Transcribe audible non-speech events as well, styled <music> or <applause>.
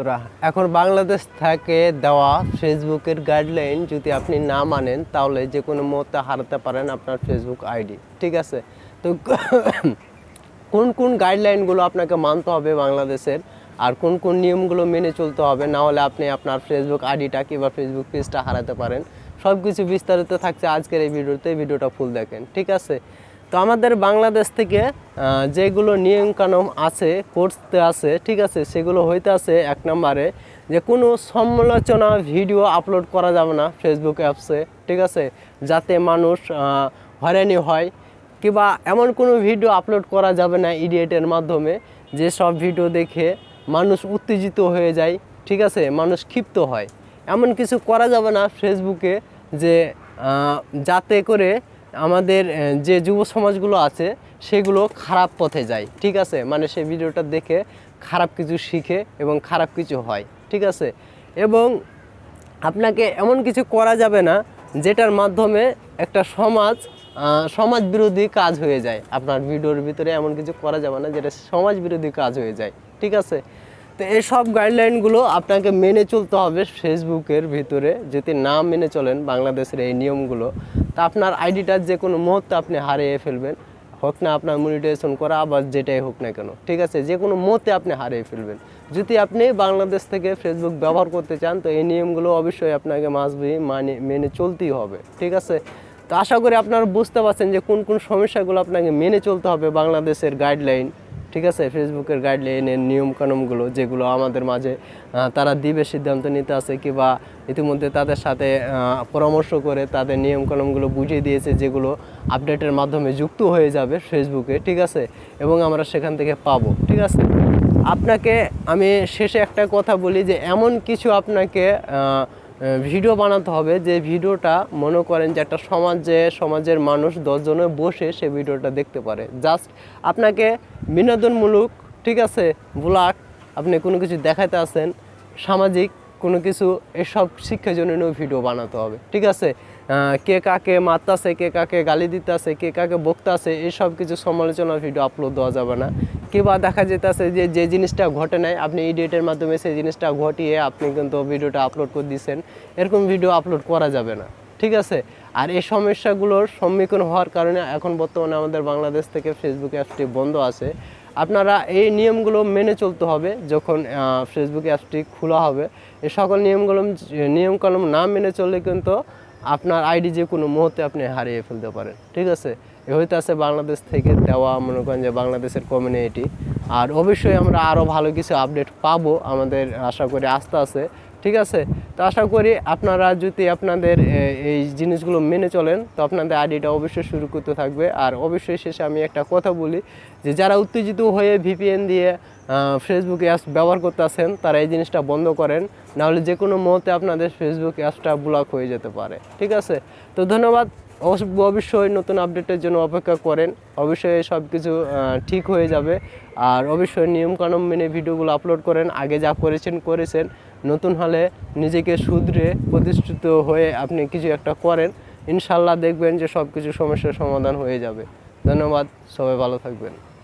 বন্ধুরা, এখন বাংলাদেশ থেকে দেওয়া ফেসবুকের গাইডলাইন যদি আপনি না মানেন, তাহলে যে কোনো মুহূর্তে হারাতে পারেন আপনার ফেসবুক আইডি, ঠিক আছে? তো <coughs> কোন কোন গাইডলাইনগুলো আপনাকে মানতে হবে বাংলাদেশের, আর কোন কোন নিয়মগুলো মেনে চলতে হবে, না হলে আপনি আপনার ফেসবুক আইডিটা কিংবা ফেসবুক পেজটা হারাতে পারেন। সব কিছু বিস্তারিত থাকছে আজকের এই ভিডিওতে, ভিডিওটা ফুল দেখেন, ঠিক আছে? তো আমাদের বাংলাদেশ থেকে যেগুলো নিয়মকানুন আছে, করতে আছে, ঠিক আছে, সেগুলো হইতে আছে এক নম্বরে যে কোনো সমালোচনা ভিডিও আপলোড করা যাবে না ফেসবুক অ্যাপসে ঠিক আছে, যাতে মানুষ হয়রানি হয় কিংবা এমন কোনো ভিডিও আপলোড করা যাবে না ইডিয়েটের মাধ্যমে যে সব ভিডিও দেখে মানুষ উত্তেজিত হয়ে যায়, ঠিক আছে, মানুষ ক্ষিপ্ত হয়। এমন কিছু করা যাবে না ফেসবুকে যে যাতে করে আমাদের যে যুব সমাজগুলো আছে, সেগুলো খারাপ পথে যায়, ঠিক আছে? মানে সেই ভিডিওটা দেখে খারাপ কিছু শিখে এবং খারাপ কিছু হয়, ঠিক আছে? এবং আপনাকে এমন কিছু করা যাবে না, যেটার মাধ্যমে একটা সমাজ সমাজ বিরোধী কাজ হয়ে যায়। আপনার ভিডিওর ভিতরে এমন কিছু করা যাবে না, যেটা সমাজ বিরোধী কাজ হয়ে যায়, ঠিক আছে? তো এই সব গাইডলাইনগুলো আপনাকে মেনে চলতে হবে ফেসবুকের ভিতরে, যদি না মেনে চলেন বাংলাদেশের এই নিয়মগুলো। তা আপনার আইডিটা যে কোনো মুহূর্তে আপনি হারিয়ে ফেলবেন। হোক না আপনার মনিটাইজেশন করা আবার যেটাই হোক না কেন, ঠিক আছে? যে কোনো মুহূর্তে আপনি হারিয়ে ফেলবেন। যদি আপনি বাংলাদেশ থেকে ফেসবুক ব্যবহার করতে চান, তো এই নিয়মগুলো অবশ্যই আপনাকে মাসবি মানে মেনে চলতেই হবে, ঠিক আছে? তো আশা করি আপনারা বুঝতে পারছেন যে কোন কোন সমস্যাগুলো আপনাকে মেনে চলতে হবে বাংলাদেশের গাইডলাইন ঠিক আছে? ফেসবুকের গাইডলাইনের নিয়মকানুনগুলো যেগুলো আমাদের মাঝে তারা দিবে, সিদ্ধান্ত নিতে আছে কিংবা ইতিমধ্যে তাদের সাথে পরামর্শ করে তাদের নিয়মকানুনগুলো বুঝিয়ে দিয়েছে যেগুলো আপডেটের মাধ্যমে যুক্ত হয়ে যাবে ফেসবুকে ঠিক আছে? এবং আমরা সেখান থেকে পাবো, ঠিক আছে? আপনাকে আমি শেষে একটা কথা বলি যে এমন কিছু আপনাকে ভিডিও বানাতে হবে যে ভিডিওটা মনে করেন যে একটা সমাজে, সমাজের মানুষ দশজনে বসে সে ভিডিওটা দেখতে পারে। জাস্ট আপনাকে বিনোদনমূলক, ঠিক আছে ব্লগ আপনি কোনো কিছু দেখাতে আসেন সামাজিক কোনো কিছু, এসব শিক্ষার শিক্ষাজনীয় ভিডিও বানাতে হবে, ঠিক আছে? কে কাকে মারতাছে, কে কাকে গালি দিতেছে, কে কাকে বকতাছে এইসব কিছু সমালোচনা ভিডিও আপলোড দেওয়া যাবে না। কিংবা দেখা যেতেছে যে যে জিনিসটা ঘটে নাই, আপনি ইডিয়েটের মাধ্যমে সেই জিনিসটা ঘটিয়ে আপনি কিন্তু ভিডিওটা আপলোড করে দিচ্ছেন এরকম ভিডিও আপলোড করা যাবে না, ঠিক আছে? আর এই সমস্যাগুলোর সম্মুখীন হওয়ার কারণে এখন বর্তমানে আমাদের বাংলাদেশ থেকে ফেসবুক অ্যাপসটি বন্ধ আছে। আপনারা এই নিয়মগুলো মেনে চলতে হবে যখন ফেসবুক অ্যাপসটি খোলা হবে। এই সকল নিয়মগুলো, নিয়মকানুন না মেনে চললে কিন্তু আপনার আইডি যে কোনো মুহূর্তে আপনি হারিয়ে ফেলতে পারেন। ঠিক আছে? হইতে আছে বাংলাদেশ থেকে দেওয়া, মনে করেন যে বাংলাদেশের কমিউনিটি আর অবশ্যই আমরা আরও ভালো কিছু আপডেট পাবো আমাদের, আশা করি আস্তে আস্তে ঠিক আছে? তো আশা করি আপনারা যদি আপনাদের এই জিনিসগুলো মেনে চলেন, তো আপনাদের আইডিটা অবশ্যই শুরু করতে থাকবে। আর অবশ্যই শেষে আমি একটা কথা বলি যে, যারা উত্তেজিত হয়ে ভিপিএন দিয়ে ফেসবুক অ্যাপস ব্যবহার করতে আসেন তারা এই জিনিসটা বন্ধ করেন। নাহলে যে কোনো মুহূর্তে আপনাদের ফেসবুক অ্যাপসটা ব্লক হয়ে যেতে পারে। ঠিক আছে? তো ধন্যবাদ। অবশ্যই নতুন আপডেটের জন্য অপেক্ষা করেন। অবশ্যই সব কিছু ঠিক হয়ে যাবে। আর অবশ্যই নিয়মকানুন মেনে ভিডিওগুলো আপলোড করেন। আগে যা করেছেন করেছেন। নতুন হলে নিজেকে শুধরে প্রতিষ্ঠিত হয়ে আপনি কিছু একটা করেন। ইনশাল্লাহ দেখবেন যে সব কিছু সমস্যার সমাধান হয়ে যাবে। ধন্যবাদ, সবাই ভালো থাকবেন।